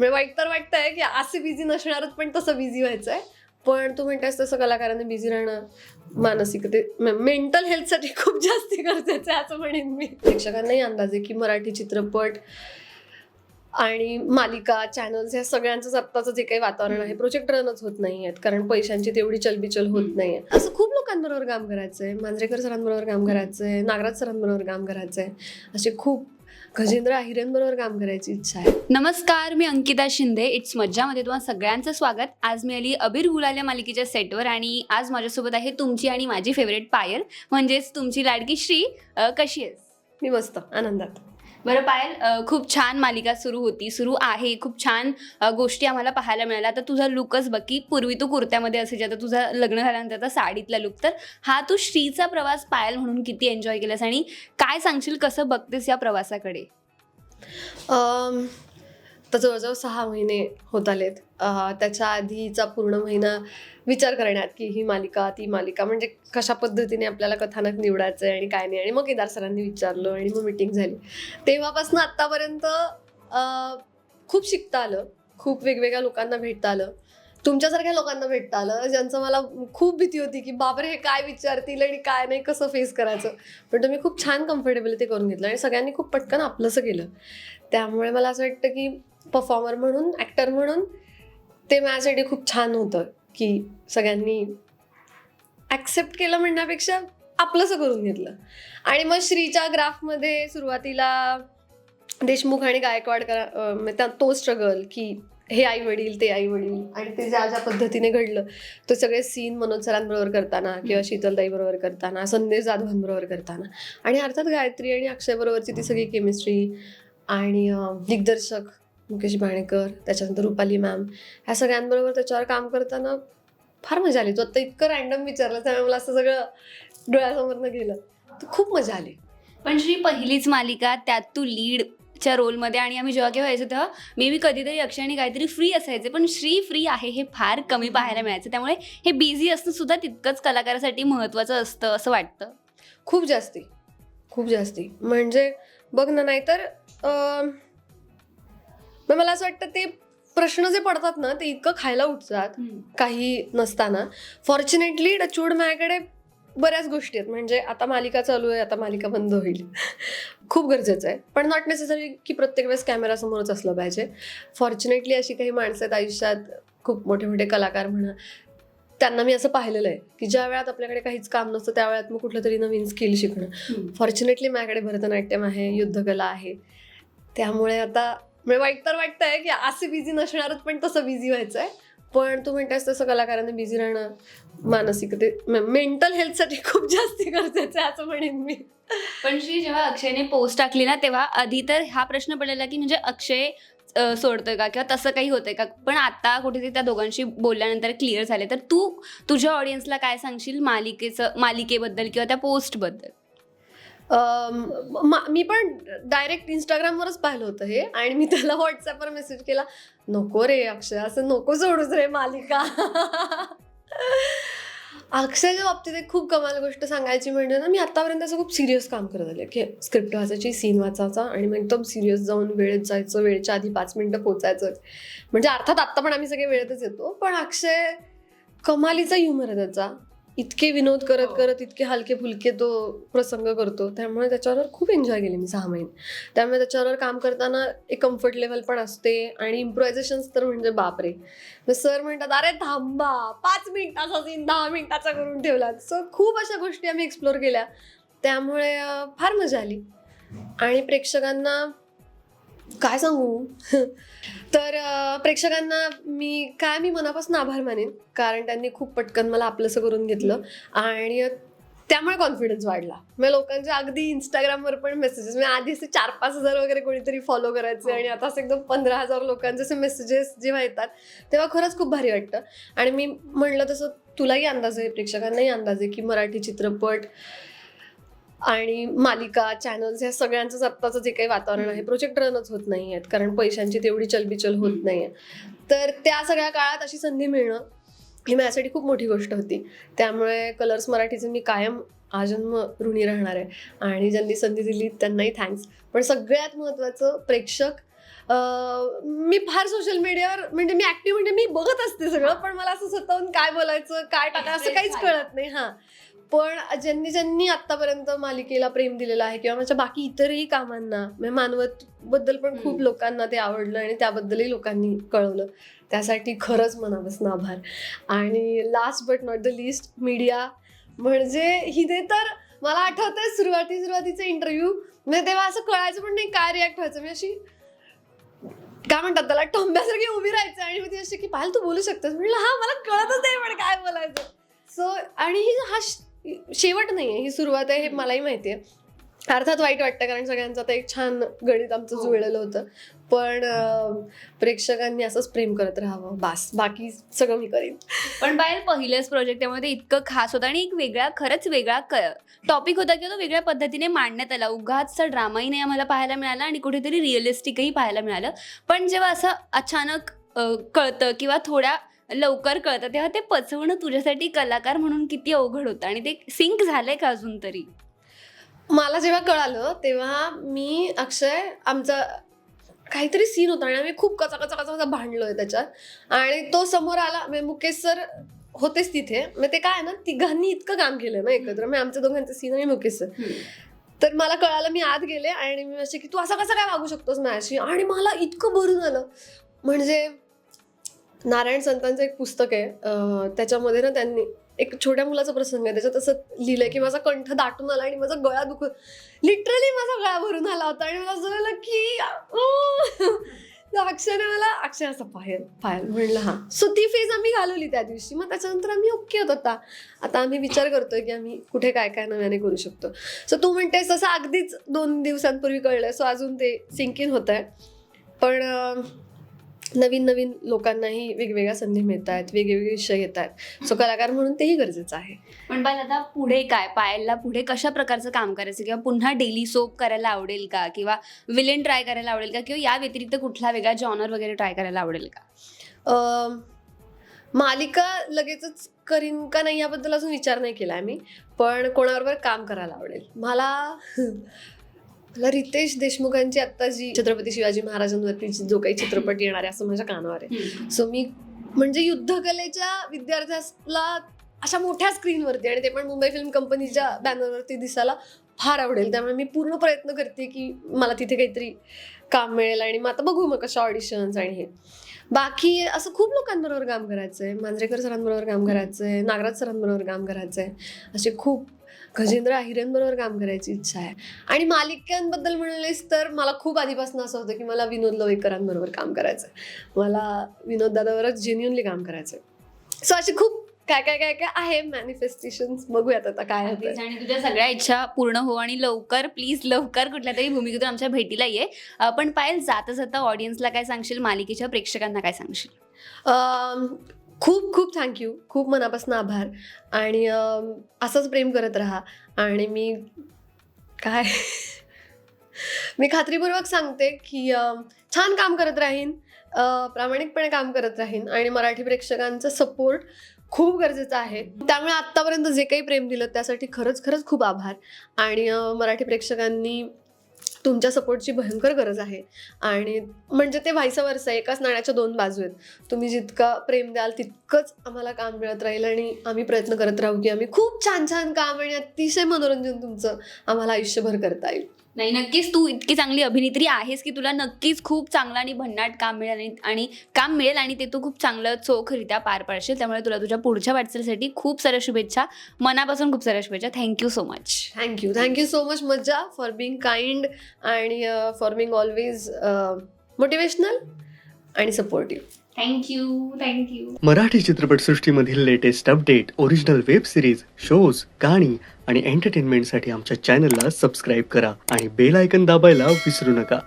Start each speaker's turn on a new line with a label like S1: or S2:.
S1: म्हणजे वाईट तर वाटतंय की असे बिझी नसणारच पण तसं बिझी व्हायचंय. पण तू म्हणतेस तसं कलाकारांनी बिझी राहणं मानसिक ते मेंटल हेल्थसाठी खूप जास्त गरजेचं आहे असं म्हणेन मी. प्रेक्षकांनाही अंदाज आहे की मराठी चित्रपट आणि मालिका चॅनल्स ह्या सगळ्यांचं आत्ताचं जे काही वातावरण आहे प्रोजेक्ट रनच होत नाही आहेत कारण पैशांची तेवढी चलबिचल होत नाही आहे असं खूप लोकांबरोबर काम करायचंय. मांजरेकर सरांबरोबर काम करायचंय. नागराज सरांबरोबर काम करायचंय. असे खूप गजेंद्र आहिरेंबरोबर काम करायची इच्छा आहे.
S2: नमस्कार मी अंकिता शिंदे. इट्स मज्जामध्ये तुम्हाला सगळ्यांचं स्वागत. आज मी आली अबीर गुलाल्या मालिकेच्या सेटवर आणि आज माझ्यासोबत आहे तुमची आणि माझी फेवरेट पायल म्हणजेच तुमची लाडकी श्री अ, कशी आहेस?
S1: मी मस्त आनंदात.
S2: बरं पायल खूप छान मालिका सुरू होती सुरू आहे. खूप छान गोष्टी आम्हाला पाहायला मिळाल्या. आता तुझा लुकच बघ की पूर्वी तू कुर्त्यामध्ये असायची. आता तुझा लग्न झाल्यानंतर आता साडीतला लुक तर हा तू श्रीचा प्रवास पायल म्हणून किती एन्जॉय केलास? आणि काय सांगशील? कसं बघतेस या प्रवासाकडे?
S1: तर जवळजवळ सहा महिने होत आलेत. त्याच्या आधीचा पूर्ण महिना विचार करण्यात की ही मालिका ती मालिका म्हणजे कशा पद्धतीने आपल्याला कथानक निवडायचं आहे आणि काय नाही. आणि मग केदार सरांनी विचारलं आणि मग मिटिंग झाली. तेव्हापासून आत्तापर्यंत खूप शिकता आलं. खूप वेगवेगळ्या लोकांना भेटता आलं. तुमच्यासारख्या लोकांना भेटता आलं. ज्यांचं मला खूप भीती होती की बापरे हे काय विचारतील आणि काय नाही कसं फेस करायचं. पण तुम्ही खूप छान कम्फर्टेबल ते करून घेतलं आणि सगळ्यांनी खूप पटकन आपलंसं केलं. त्यामुळे मला असं वाटतं की परफॉर्मर म्हणून ॲक्टर म्हणून ते माझ्यासाठी खूप छान होतं की सगळ्यांनी ॲक्सेप्ट केलं म्हणण्यापेक्षा आपलंसं करून घेतलं. आणि मग श्रीच्या ग्राफमध्ये सुरुवातीला देशमुख आणि गायकवाड करा म्हणजे तो स्ट्रगल की हे आई वडील ते आई वडील आणि ते ज्या ज्या पद्धतीने घडलं ते सगळे सीन मनोज सरांबरोबर करताना किंवा शीतलताई बरोबर करताना संदेश जाधवांबरोबर करताना. आणि अर्थात गायत्री आणि अक्षय बरोबरची ती सगळी केमिस्ट्री आणि दिग्दर्शक मुकेश भाणेकर त्याच्यानंतर रुपाली मॅम ह्या सगळ्यांबरोबर त्याच्यावर काम करताना फार मजा आली. तू आता इतकं रॅन्डम विचारलं त्यामुळे मला असं सगळं डोळ्यासमोरनं गेलं. तर खूप मजा आली.
S2: पण श्री पहिलीच मालिका त्यात तू लीडच्या रोलमध्ये आणि आम्ही जेव्हा केव्हा यायचो तेव्हा मे बी कधीतरी अक्षय आणि काहीतरी फ्री असायचे पण श्री फ्री आहे हे फार कमी पाहायला मिळायचं. त्यामुळे हे बिझी असणं सुद्धा तितकंच कलाकारासाठी महत्त्वाचं असतं असं वाटतं.
S1: खूप जास्ती. खूप जास्ती. म्हणजे बघ ना नाहीतर मग मला असं वाटतं ते प्रश्न जे पडतात ना ते इतकं खायला उठतात काही नसताना. फॉर्च्युनेटली डचूड माझ्याकडे बऱ्याच गोष्टी आहेत. म्हणजे आता मालिका चालू आहे आता मालिका बंद होईल. खूप गरजेचं आहे. पण नॉट नेसेसरी की प्रत्येक वेळेस कॅमेरासमोरच असलं पाहिजे. फॉर्च्युनेटली अशी काही माणसं आहेत आयुष्यात खूप मोठे मोठे कलाकार म्हणा त्यांना मी असं पाहिलेलं आहे की ज्या वेळात आपल्याकडे काहीच काम नसतं त्या वेळात मग कुठलं तरी नवीन स्किल शिकणं. फॉर्च्युनेटली माझ्याकडे भरतनाट्यम आहे युद्धकला आहे. त्यामुळे आता म्हणजे वाईट तर वाटतंय की असे बिझी नसणारच पण तसं बिझी व्हायचंय. पण तू म्हणतेस तसं कलाकारांनी बिझी राहणं मानसिक ते मेंटल हेल्थसाठी खूप जास्त गरजेचं आहे असं म्हणेन मी.
S2: पण श्री जेव्हा अक्षयने पोस्ट टाकली ना तेव्हा आधी तर हा प्रश्न पडलेला की म्हणजे अक्षय सोडतोय का? किंवा तसं काही होतंय का? पण आता कुठेतरी त्या दोघांशी बोलल्यानंतर क्लिअर झाले तर तू तुझ्या ऑडियन्सला काय सांगशील मालिकेचं मालिकेबद्दल किंवा त्या पोस्टबद्दल
S1: मा- मी पण डायरेक्ट इंस्टाग्रामवरच पाहिलं होतं हे. आणि मी त्याला व्हॉट्सअपवर मेसेज केला नको रे अक्षय असं नको सोडूच रे मालिका. अक्षयच्या बाबतीत एक खूप कमाल गोष्ट सांगायची म्हणजे ना मी आतापर्यंत असं खूप सिरियस काम करत आले. की स्क्रिप्ट वाचायची सीन वाचायचा आणि मग एकदम सिरियस जाऊन वेळेत जायचं वेळेच्या आधी पाच मिनटं पोचायचं. म्हणजे अर्थात आत्ता पण आम्ही सगळे वेळेतच येतो. पण अक्षय कमालीचा ह्युमर आहे त्याचा. इतके विनोद करत
S2: हो.
S1: करत इतके हलके फुलके तो प्रसंग करतो. त्यामुळे त्याच्यावर खूप एन्जॉय केले मी सहा महिने. त्यामुळे त्याच्यावर काम करताना एक कम्फर्ट लेवल पण असते आणि इम्प्रोव्हायझेशन तर म्हणजे बापरे. सर म्हणतात अरे थांबा पाच मिनिटाचा सीन दहा मिनिटाचा करून ठेवला. सो खूप अशा गोष्टी आम्ही एक्सप्लोर केल्या. त्यामुळे फार मजा आली. आणि प्रेक्षकांना काय सांगू? तर प्रेक्षकांना मी काय मी मनापासून आभार मानेन कारण त्यांनी खूप पटकन मला आपलंसं करून घेतलं आणि त्यामुळे कॉन्फिडन्स वाढला. मग लोकांचे अगदी इंस्टाग्रामवर पण मेसेजेस मी आधी असे चार पाच हजार वगैरे कोणीतरी फॉलो करायचे आणि आता असं एकदम पंधरा हजार लोकांचे असे मेसेजेस जेव्हा येतात तेव्हा खरंच खूप भारी वाटतं. आणि मी म्हणलं तसं तुलाही अंदाज आहे प्रेक्षकांनाही अंदाज आहे की मराठी चित्रपट आणि मालिका चॅनल्स ह्या सगळ्यांचं आत्ताचं जे काही वातावरण आहे प्रोजेक्ट रनच होत नाही आहेत कारण पैशांची तेवढी चलबिचल होत. नाही तर त्या सगळ्या काळात अशी संधी मिळणं ही माझ्यासाठी खूप मोठी गोष्ट होती. त्यामुळे कलर्स मराठीचं मी कायम आजन्म ऋणी राहणार आहे. आणि ज्यांनी संधी दिली त्यांनाही थँक्स पण सगळ्यात महत्त्वाचं प्रेक्षक मी फार सोशल मीडियावर म्हणजे मी ऍक्टिव्ह म्हणजे मी बघत असते सगळं पण मला असं स्वतःहून काय बोलायचं काय टाका असं काहीच कळत नाही. हा. पण ज्यांनी ज्यांनी आतापर्यंत मालिकेला प्रेम दिलेलं आहे किंवा माझ्या बाकी इतरही कामांना म्हणजे मानवत बद्दल पण खूप. लोकांना ते आवडलं आणि त्याबद्दलही लोकांनी कळवलं. त्यासाठी खरंच मनापासून आभार. आणि last but not the list media म्हणजे हिने तर मला आठवतंय सुरुवाती सुरुवातीचे इंटरव्ह्यू म्हणजे तेव्हा असं कळायचं पण नाही काय रिॲक्ट व्हायचं. मी अशी काय म्हणतात त्याला टोंब्यासारखी उभी राहायचं आणि मी ती अशी की पाहिलं तू बोलू शकतेस. म्हटलं हा मला कळतच नाही पण काय बोलायचं. सो आणि ही हा शेवट नाही आहे ही सुरुवात आहे हे मलाही माहिती आहे अर्थात वाईट वाटतं कारण सगळ्यांचं आता एक छान गणित आमचं
S2: हो.
S1: जुळलेलं होतं. पण प्रेक्षकांनी असंच प्रेम करत राहावं. बास बाकी सगळं मी करीन.
S2: पण पायल पहिलंच प्रोजेक्ट त्यामध्ये इतकं खास होतं आणि एक वेगळा खरंच वेगळा टॉपिक होता किंवा तो वेगळ्या पद्धतीने मांडण्यात आला. उगाचचा ड्रामाही नाही आम्हाला पाहायला मिळाला आणि कुठेतरी रिअलिस्टिकही पाहायला मिळालं. पण जेव्हा असं अचानक कळतं किंवा थोड्या लवकर कळतं. तेव्हा ते पचवणं तुझ्यासाठी कलाकार म्हणून किती अवघड होतं आणि ते सिंक झालंय का अजून तरी?
S1: मला जेव्हा कळालं तेव्हा मी अक्षय आमचा काहीतरी सीन होता आणि आम्ही खूप कचा कचा कचा कचा भांडलोय त्याच्यात. आणि तो समोर आला म्हणजे मुकेश सर होतेच तिथे. मग ते काय ना तिघांनी इतकं काम केलं ना एकत्र. मी आमच्या दोघांचं सीन आणि मुकेश सर. तर मला कळालं मी आत गेले आणि मी असे की तू असं कसं काय वागू शकतोस माझ्याशी? आणि मला इतकं भरून आलं. म्हणजे नारायण संतांचं एक पुस्तक आहे. त्याच्यामध्ये ना त्यांनी एक छोट्या मुलाचा प्रसंग आहे. त्याच्यात असं लिहिलंय की माझा कंठ दाटून आला आणि माझा गळा दुख लिटरली माझा गळा भरून आला होता आणि मला असं झालं की अं, मला अक्षर असं पाहेल पाहेल म्हणलं हा. सो ती फेज आम्ही घालवली त्या दिवशी. मग त्याच्यानंतर आम्ही ओके होत होता आता आम्ही विचार करतोय की आम्ही कुठे काय काय नव्याने करू शकतो. सो तू म्हणतेस तसं अगदीच दोन दिवसांपूर्वी कळलं. सो अजून ते सिंकिन होत आहे पण नवीन नवीन लोकांनाही वेगवेगळ्या संधी मिळत आहेत वेगवेगळे विषय येत आहेत सो कलाकार म्हणून तेही गरजेचं आहे.
S2: पण पायल आता पुढे काय? पायलला पुढे कशा प्रकारचं काम करायचं? किंवा पुन्हा डेली सोप करायला आवडेल का? किंवा विलेन ट्राय करायला आवडेल का? किंवा या व्यतिरिक्त कुठला वेगळा जॉनर वगैरे ट्राय करायला आवडेल का?
S1: मालिका लगेचच करीन का नाही याबद्दल अजून विचार नाही केला मी. पण कोणाबरोबर काम करायला आवडेल? मला मला रितेश देशमुखांची आत्ता जी छत्रपती शिवाजी महाराजांवरती जो काही चित्रपट येणार आहे असं माझ्या कानावर आहे. सो मी म्हणजे युद्धकलेच्या विद्यार्थ्याला अशा मोठ्या स्क्रीनवरती आणि ते पण मुंबई फिल्म कंपनीच्या बॅनरवरती दिसायला फार आवडेल. त्यामुळे मी पूर्ण प्रयत्न करते की मला तिथे काहीतरी काम मिळेल आणि मग आता बघू मग कशा ऑडिशन्स आणि हे. बाकी असं खूप लोकांबरोबर काम करायचं आहे मांजरेकर सरांबरोबर काम करायचं आहे नागराज सरांबरोबर काम करायचं आहे असे खूप गजेंद्र अहिरेंबरोबर काम करायची इच्छा आहे. आणि मालिकांबद्दल म्हणलेस तर मला खूप आधीपासून असं होतं की मला विनोद लवेकरांबरोबर काम करायचं मला विनोद दादावरच जेन्युनली काम करायचं सो अशी खूप काय काय काय काय आहे मॅनिफेस्टेशन बघूयात आता काय.
S2: आणि तुझ्या सगळ्या इच्छा पूर्ण हो आणि लवकर प्लीज लवकर कुठल्या तरी भूमिकेतून आमच्या भेटीला ये. पण पायल जाता जाता ऑडियन्सला काय सांगशील? मालिकेच्या प्रेक्षकांना काय सांगशील?
S1: खूप खूप थँक्यू खूप मनापासून आभार. आणि असंच प्रेम करत राहा. आणि मी काय? मी खात्रीपूर्वक सांगते की छान काम करत राहीन. प्रामाणिकपणे काम करत राहीन. आणि मराठी प्रेक्षकांचा सपोर्ट खूप गरजेचं आहे. त्यामुळे आत्तापर्यंत जे काही प्रेम दिलं त्यासाठी खरंच खरंच खूप आभार. आणि मराठी प्रेक्षकांनी तुमच्या सपोर्टची भयंकर गरज आहे. आणि म्हणजे ते व्हायचं आहे एकाच नाण्याच्या दोन बाजू आहेत. तुम्ही जितका प्रेम द्याल तितकंच आम्हाला काम मिळत राहील आणि आम्ही प्रयत्न करत राहू की आम्ही खूप छान छान काम आणि अतिशय मनोरंजन तुमचं आम्हाला आयुष्यभर करता येईल.
S2: नाही नक्कीच तू इतकी चांगली अभिनेत्री आहेस की तुला नक्कीच खूप चांगलं आणि भन्नाट काम मिळेल आणि- आणि काम मिळेल आणि ते तू खूप चांगलं चोखरित्या पार पाडशील. त्यामुळे तुला तुझ्या पुढच्या वाटचालीसाठी खूप साऱ्या शुभेच्छा. मनापासून खूप साऱ्या शुभेच्छा. Thank you so much
S1: thank you thank you so much मज्जा फॉर बिंग काइंड आणि फॉर बिंग ऑलवेज मोटिवेशनल आणि supportive
S2: thank you thank you
S3: Marathi चित्रपटसृष्टीमधील latest update original web series shows गाणी आणि एंटरटेनमेंटसाठी आमच्या चॅनलला सबस्क्राईब करा आणि बेल आयकन दाबायला विसरू नका.